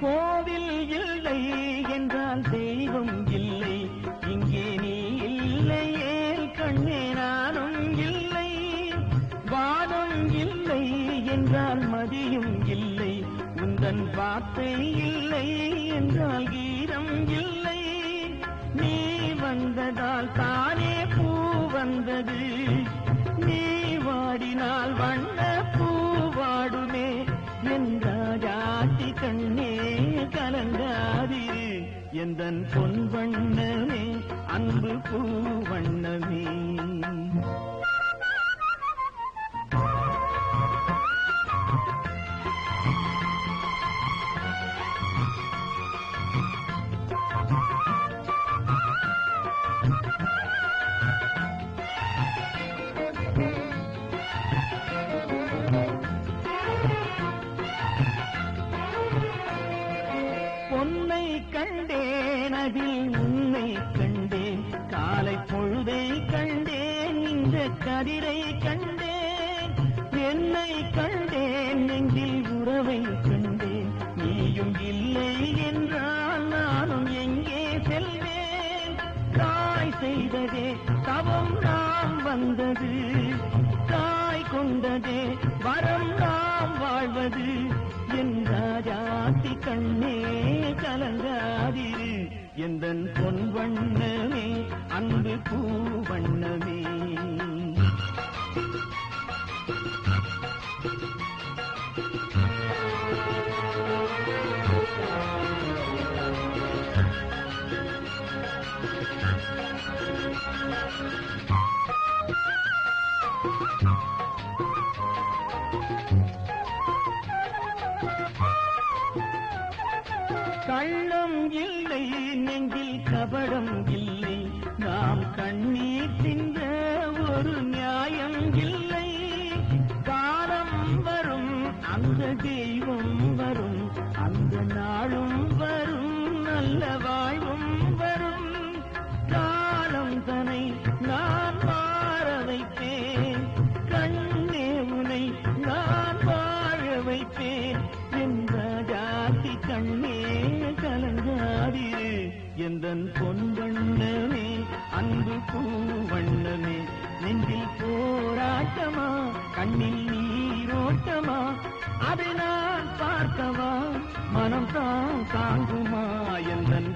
கோவில் இல்லை என்றால் தெய்வம் இல்லை. இங்கே நீ இல்லையே கண்ணே நானும் இல்லை. வாதம் இல்லை என்றால் மதியும் இல்லை. உந்தன் வார்த்தை இல்லை என்றால் கீதம் இல்லை. நீ வந்ததால் தானே பூ வந்தது. நீ வாடினால் வண்ண எந்தன் பொன் வண்ணமே அன்பு பூ வண்ணமே. கதிரை கண்டேன் என்னை கண்டேன் நெஞ்சில் உறவை கண்டேன். நீயும் இல்லை என்றால் நானும் எங்கே செல்வேன்? தாய் செய்ததே தவம் நாம் வந்தது. தாய் கொண்டதே வரம் நாம் வாழ்வது. என் ராஜாத்தி கண்ணே கலங்காதிரு. எந்தன் பொன் வண்ணமே அன்பு பூ வண்ணமே. கள்ளம் இல்லை நெஞ்சில் கபடம் இல்லை. நாம் கண்ணீர் தின்ற ஒரு நியாயம் நல்ல வாழ்வும் வரும் காலம் தனை நான் மாற வைப்பேன். கண்ணே உனை நான் வாழ வைப்பேன். என்ற ஜாதி கண்ணே கலங்காதிரு. எந்தன் பொன்வண்ணமே அன்பு பூவண்ணமே நெஞ்சில் போராட்டமா கண்ணில் நீரோட்டமா அதை நான் பார்த்தவா மனம் தான் தாங்குமா எந்தன்